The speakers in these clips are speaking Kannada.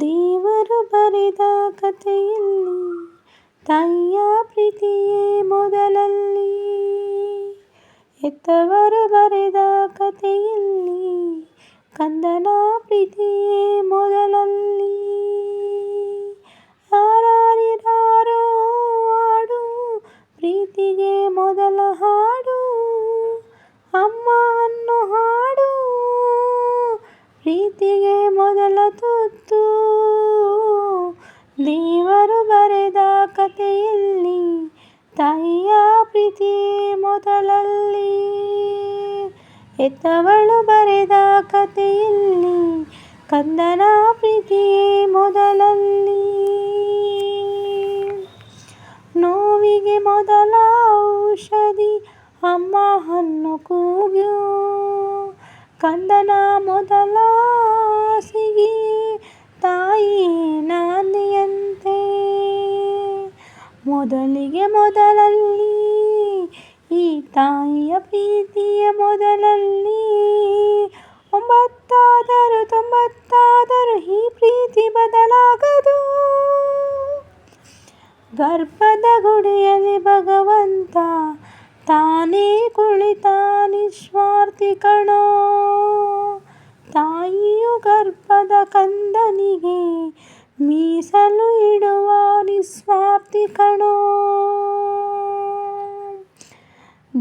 ದೇವರು ಬರೆದ ಕಥೆಯಲ್ಲಿ, ತಾಯಿಯ ಪ್ರೀತಿಯೇ ಮೊದಲಲ್ಲಿ. ಹೆತ್ತವರು ಬರೆದ ಕಥೆಯಲ್ಲಿ, ಕಂದನ ಪ್ರೀತಿಯೇ ಮೊದಲಲ್ಲಿ. ಹಾಡು ಪ್ರೀತಿಗೆ ಮೊದಲ ಹಾಡು ಅಮ್ಮ ಅನ್ನೋ ಹಾಡು ಪ್ರೀತಿಗೆ ಮೊದಲ ತುತ್ತು. ದೇವರು ಬರೆದ ಕಥೆಯಲ್ಲಿ, ತಾಯಿಯ ಪ್ರೀತಿ ಮೊದಲಲ್ಲಿ. ಎತ್ತವಳು ಬರೆದ ಕಥೆಯಲ್ಲಿ, ಕಂದನ ಪ್ರೀತಿ ಮೊದಲಲ್ಲಿ. ನೋವಿಗೆ ಮೊದಲ ಔಷಧಿ, ಅಮ್ಮ ಹನ್ನು ಕೂಗು ಕಂದನ ಮೊದಲ ಸಿಗಿ ತಾಯಿ ನಾಂದಿಯಂತೆ ಮೊದಲಿಗೆ ಮೊದಲಲ್ಲಿ ಈ ತಾಯಿಯ ಪ್ರೀತಿಯ ಮೊದಲಲ್ಲಿ ಒಂಬತ್ತಾದರೂ ತೊಂಬತ್ತಾದರೂ ಈ ಪ್ರೀತಿ ಬದಲಾಗದು. ಗರ್ಭದ ಗುಡಿಯಲ್ಲಿ ಭಗವಂತ ತಾನೇ ಕುಳಿತ ನಿಸ್ವಾರ್ಥಿ ಕಣೋ. ತಾಯಿಯು ಗರ್ಭದ ಕಂದನಿಗೆ ಮೀಸಲು ಇಡುವ ನಿಸ್ವಾರ್ಥಿ ಕಣೋ.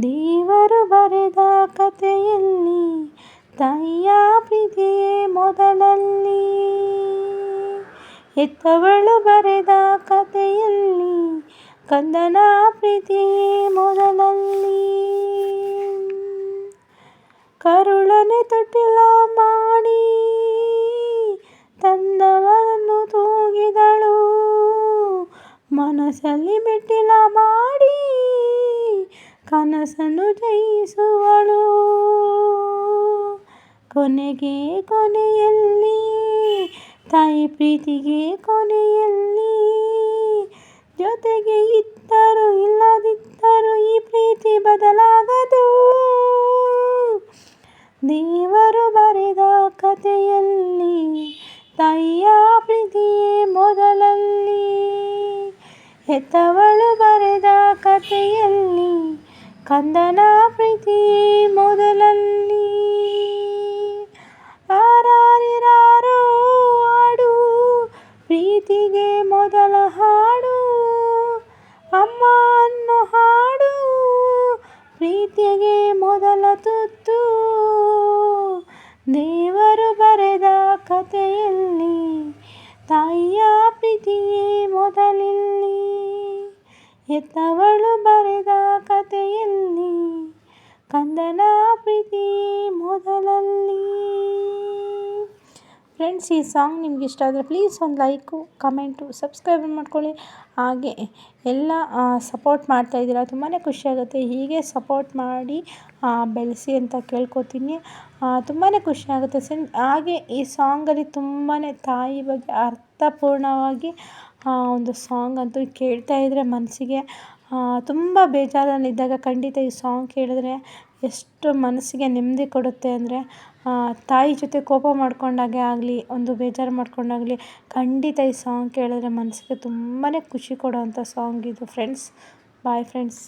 ದೇವರು ಬರೆದ ಕಥೆಯಲ್ಲಿ ತಾಯಿಯ ಪ್ರೀತಿಯೇ ಮೊದಲಲ್ಲಿ. ಎತ್ತವಳು ಬರೆದ ಕಥೆಯಲ್ಲಿ ಕಂದನ ಪ್ರೀತಿ ಮೊದಲಲ್ಲಿ. ಕರುಳನೆ ತೊಟ್ಟಿಲ ಮಾಡಿ ತಂದವರನ್ನು ತೂಗಿದಳು. ಮನಸ್ಸಲ್ಲಿ ಮೆಟ್ಟಿಲ ಮಾಡಿ ಕನಸನ್ನು ಜಯಿಸುವಳು. ಕೊನೆಗೆ ಕೊನೆಯಲ್ಲಿ ತಾಯಿ ಪ್ರೀತಿಗೆ ಕೊನೆಯಲ್ಲಿ ಜೊತೆಗೆ ಇದ್ದರೂ ಇಲ್ಲದಿದ್ದರೂ ಈ ಪ್ರೀತಿ ಬದಲಾಗದು. ದೇವರು ಬರೆದ ಕಥೆಯಲ್ಲಿ, ತಾಯಿಯ ಪ್ರೀತಿಯೇ ಮೊದಲಲ್ಲಿ. ಹೆತ್ತವಳು ಬರೆದ ಕಥೆಯಲ್ಲಿ, ಕಂದನ ಪ್ರೀತಿ ಮೊದಲಲ್ಲಿ. ಆರಾರಿರಾರೋ ಹಾಡು, ಪ್ರೀತಿಗೆ ಮೊದಲ ಹಾಡು. ಅಮ್ಮ ಅನ್ನೋ ಹಾಡು, ಪ್ರೀತಿಗೆ ಮೊದಲ ತುತ್ತು. ದೇವರು ಬರೆದ ಕಥೆಯಲ್ಲಿ, ತಾಯಿಯ ಪ್ರೀತಿಯೇ ಮೊದಲಿಲ್ಲಿ. ಎತ್ತವಳು ಬರೆದ ಕಥೆಯಲ್ಲಿ, ಕಂದನ ಪ್ರೀತಿ ಮೊದಲಲ್ಲಿ ಫ್ರೆಂಡ್ಸ್ ಈ ಸಾಂಗ್ ನಿಮ್ಗೆ ಇಷ್ಟ ಆದರೆ ಪ್ಲೀಸ್ ಒಂದು ಲೈಕು ಕಮೆಂಟು ಸಬ್ಸ್ಕ್ರೈಬ್ ಮಾಡ್ಕೊಳ್ಳಿ. ಹಾಗೆ ಎಲ್ಲ ಸಪೋರ್ಟ್ ಮಾಡ್ತಾ ಇದ್ದೀರ ತುಂಬಾ ಖುಷಿಯಾಗುತ್ತೆ ಹೀಗೆ ಸಪೋರ್ಟ್ ಮಾಡಿ ಬೆಳೆಸಿ ಅಂತ ಕೇಳ್ಕೊತೀನಿ. ತುಂಬಾ ಖುಷಿಯಾಗುತ್ತೆ ಸೆನ್ ಹಾಗೆ ಈ ಸಾಂಗಲ್ಲಿ ತುಂಬಾ ತಾಯಿ ಬಗ್ಗೆ ಅರ್ಥಪೂರ್ಣವಾಗಿ ಒಂದು ಸಾಂಗ್ ಅಂತೂ ಕೇಳ್ತಾ ಇದ್ದರೆ ಮನಸ್ಸಿಗೆ ತುಂಬ ಬೇಜಾರಲ್ಲಿದ್ದಾಗ ಖಂಡಿತ ಈ ಸಾಂಗ್ ಕೇಳಿದ್ರೆ ಎಷ್ಟು ಮನಸ್ಸಿಗೆ ನೆಮ್ಮದಿ ಕೊಡುತ್ತೆ ಅಂದರೆ ತಾಯಿ ಜೊತೆ ಕೋಪ ಮಾಡ್ಕೊಂಡಾಗೆ ಆಗಲಿ, ಒಂದು ಬೇಜಾರು ಮಾಡ್ಕೊಂಡಾಗಲಿ, ಖಂಡಿತ ಈ ಸಾಂಗ್ ಕೇಳಿದ್ರೆ ಮನಸ್ಸಿಗೆ ತುಂಬಾ ಖುಷಿ ಕೊಡುವಂಥ ಸಾಂಗ್ ಇದು. Friends bye friends